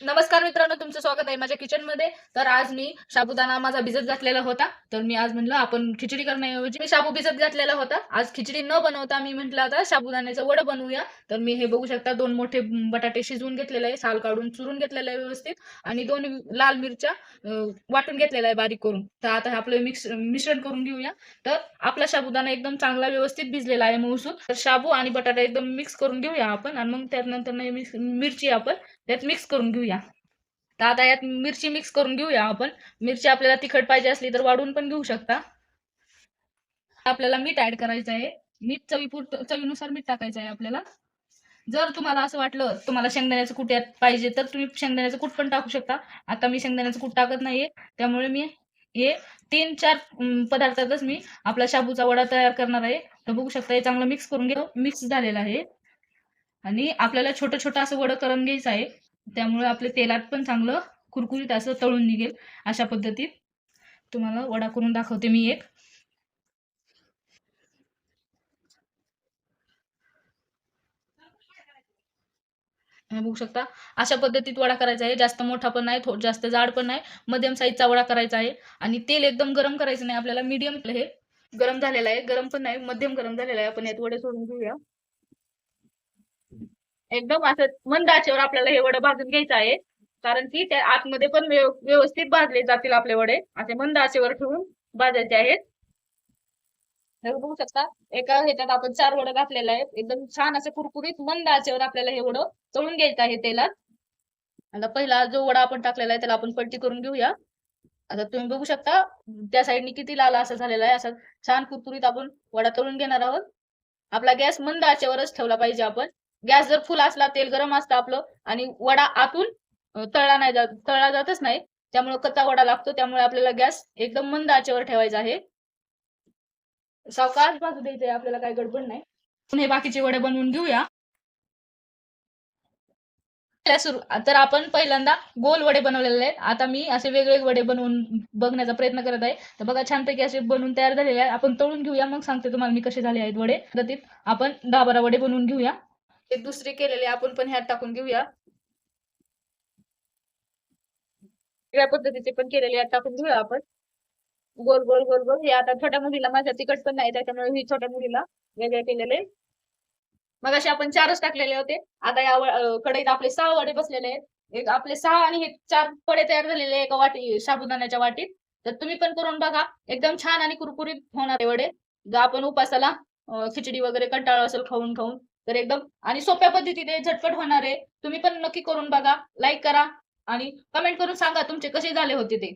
नमस्कार मित्रांनो तुमचं स्वागत आहे माझ्या किचनमध्ये. तर आज मी साबुदाणा माझा भिजत घातलेला होता. तर मी आज म्हणलं आपण खिचडी करण्याऐवजी मी शाबू भिजत घातलेला होता. आज खिचडी न बनवता मी म्हटलं आता साबुदाण्याचं वडं बनवूया. तर मी हे बघू शकता दोन मोठे बटाटे शिजवून घेतलेले आहे साल काढून चुरून घेतलेलं आहे व्यवस्थित. आणि दोन लाल मिरच्या वाटून घेतलेल्या आहे बारीक करून. तर आता हे आपलं मिक्स मिश्रण करून घेऊया. तर आपला साबुदाणा एकदम चांगला व्यवस्थित भिजलेला आहे मऊसून. तर शाबू आणि बटाटा एकदम मिक्स करून घेऊया आपण. आणि मग त्यानंतर मिरची आपण त्यात मिक्स करून घेऊया. तर आता यात मिरची मिक्स करून घेऊया आपण. मिरची आपल्याला तिखट पाहिजे असली तर वाढून पण घेऊ शकता. आपल्याला मीठ ऍड करायचं आहे. मीठ चवीपुर चवीनुसार मीठ टाकायचं आहे आपल्याला. जर तुम्हाला असं वाटलं तुम्हाला शेंगदाण्याचं कूट यात पाहिजे तर तुम्ही शेंगदाण्याचं कूट पण टाकू शकता. आता मी शेंगदाण्याचं कूट टाकत नाहीये. त्यामुळे मी हे तीन चार पदार्थातच मी आपला शाबूचा वडा तयार करणार आहे. तर बघू शकता हे चांगलं मिक्स करून घेऊ मिक्स झालेलं आहे. आणि आपल्याला छोटं छोटं असं वडं करून घ्यायचं आहे. त्यामुळे आपले तेलात पण चांगलं कुरकुरीत असं तळून निघेल अशा पद्धतीत. तुम्हाला वडा करून दाखवते मी एक. बघू शकता अशा पद्धतीत वडा करायचा आहे. जास्त मोठा पण नाही थोडं जास्त जाड पण नाही. मध्यम साईजचा वडा करायचा आहे. आणि तेल एकदम गरम करायचं नाही. आपल्याला मीडियम हे गरम झालेलं आहे. गरम पण नाही मध्यम गरम झालेला आहे. आपण यात वडे सोडून घेऊया. एकदम असं मंद आचेवर आपल्याला हे वडे भाजून घ्यायचं आहे. कारण की त्या आतमध्ये पण व्यवस्थित भाजले जातील आपले वडे. असे मंद आचेवर ठेवून भाजायचे आहेत. हे बघू शकता एका ह्याच्यात आपण चार वडं घातलेले आहेत. एकदम छान असं कुरकुरीत मंद आचेवर आपल्याला हे वडं तळून घ्यायचं आहे तेलात. आता पहिला जो वडा आपण टाकलेला आहे त्याला आपण पलटी करून घेऊया. आता तुम्ही बघू शकता त्या साईडनी किती लाल असं झालेला आहे. असं छान कुरकुरीत आपण वडा तळून घेणार आहोत. आपला गॅस मंद आचेवरच ठेवला पाहिजे आपण. गॅस जर फुल असला तेल गरम असतं आपलं आणि वडा आतून तळला नाही जात तळला जातच नाही त्यामुळे कच्चा वडा लागतो त्यामुळे आपल्याला गॅस एकदम मंद आचेवर ठेवायचा आहे. सावकाश द्यायचं द्यायचंय आपल्याला काही गडबड नाही. हे बाकीचे वडे बनवून घेऊया. तर आपण पहिल्यांदा गोल वडे बनवलेले आहेत. आता मी असे वेगवेगळे वडे बनवून बघण्याचा प्रयत्न करत आहे. तर बघा छानपैकी असे बनवून तयार झालेले आहेत. आपण तळून घेऊया. मग सांगते तुम्हाला मी कसे झाले आहेत वडे. आपण दहा बारा वडे बनवून घेऊया. हे दुसरे केलेले आपण पण ह्यात टाकून घेऊया. वेगळ्या पद्धतीचे पण केलेले यात टाकून घेऊया आपण. गोल गोल गोल गोल. हे आता छोट्या मुलीला माझ्या तिकट पण नाही त्याच्यामुळे ही छोट्या मुलीला वेगळे केलेले. मग असे आपण चारच टाकलेले होते. आता या व- कढईत आपले सहा वडे बसलेले आहेत. एक आपले सहा आणि हे चार वडे तयार झालेले एका वाटी साबुदाण्याच्या वाटीत. तर तुम्ही पण करून बघा. एकदम छान आणि कुरकुरीत होणार आहे वडे आपण उपासाला खिचडी वगैरे कंटाळा असेल खाऊन खाऊन तर एकदम आणि सोप्या पद्धतीने झटपट होणार आहे. तुम्ही पण नक्की करून बघा लाईक करा आणि कमेंट करून सांगा तुमचे कसे झाले होते ते.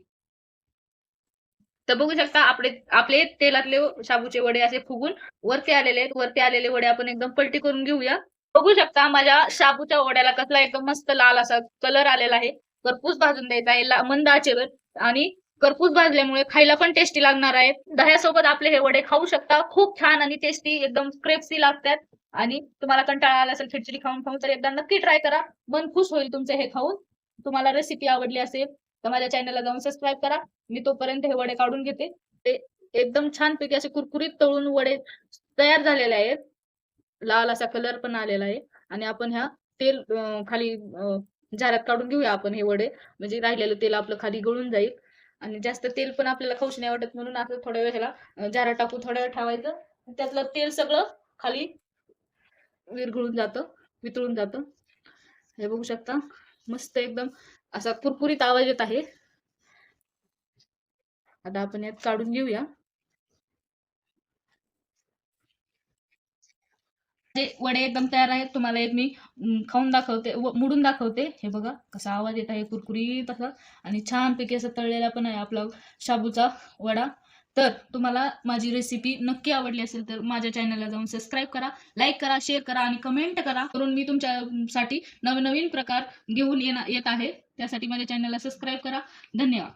तर बघू शकता आपले आपले तेलातले शाबूचे वडे असे फुगून वरती आलेले आहेत. वरती आलेले वडे आपण एकदम पलटी करून घेऊया. बघू शकता माझ्या शाबूच्या वड्याला कसला एकदम मस्त लाल असा कलर आलेला आहे. करपूस भाजून द्यायचा आहे मंद आचेवर आणि करपूस भाजल्यामुळे खायला पण टेस्टी लागणार आहे. दह्यासोबत आपले हे वडे खाऊ शकता. खूप छान आणि टेस्टी एकदम क्रेप्सी लागतात. आणि तुम्हाला कंटाळा आला असेल खिचडी खाऊन खाऊन तर एकदा नक्की ट्राय करा. मन खुश होईल तुमचं हे खाऊन. तुम्हाला रेसिपी आवडली असेल तर माझ्या चॅनलला जाऊन सबस्क्राईब करा. मी तोपर्यंत हे वडे काढून घेते. ते एकदम छानपैकी असे कुरकुरीत तळून वडे तयार झालेले आहेत. लाल असा कलर पण आलेला आहे. आणि आपण ह्या तेल खाली जारात काढून घेऊया आपण हे वडे. म्हणजे राहिलेलं तेल आपलं खाली गळून जाईल. आणि जास्त तेल पण आपल्याला खाऊच नाही वाटत म्हणून असं थोड्या वेळ ह्याला जारा टाकून थोड्या वेळ ठेवायचं. त्यातलं तेल सगळं खाली विरघळून जातं वितळून जातं. हे बघू शकता मस्त एकदम असा कुरकुरीत आवाज येत आहे. आता आपण यात काढून घेऊया. वडे एकदम तयार आहेत तुम्हाला एक मी खाऊन दाखवते मुडून दाखवते. हे बघा कसा आवाज येत आहे कुरकुरीत असा. आणि छानपैकी असं तळलेला पण आहे आपला शाबूचा वडा. तर तुम्हाला माझी रेसिपी नक्की आवडली असेल तर माझ्या चॅनलला जाऊन सबस्क्राईब करा लाईक करा शेअर करा आणि कमेंट करा. करून मी तुमच्यासाठी नवनवीन प्रकार घेऊन येणार येत आहे. त्यासाठी माझ्या चॅनलला सबस्क्राईब करा. धन्यवाद.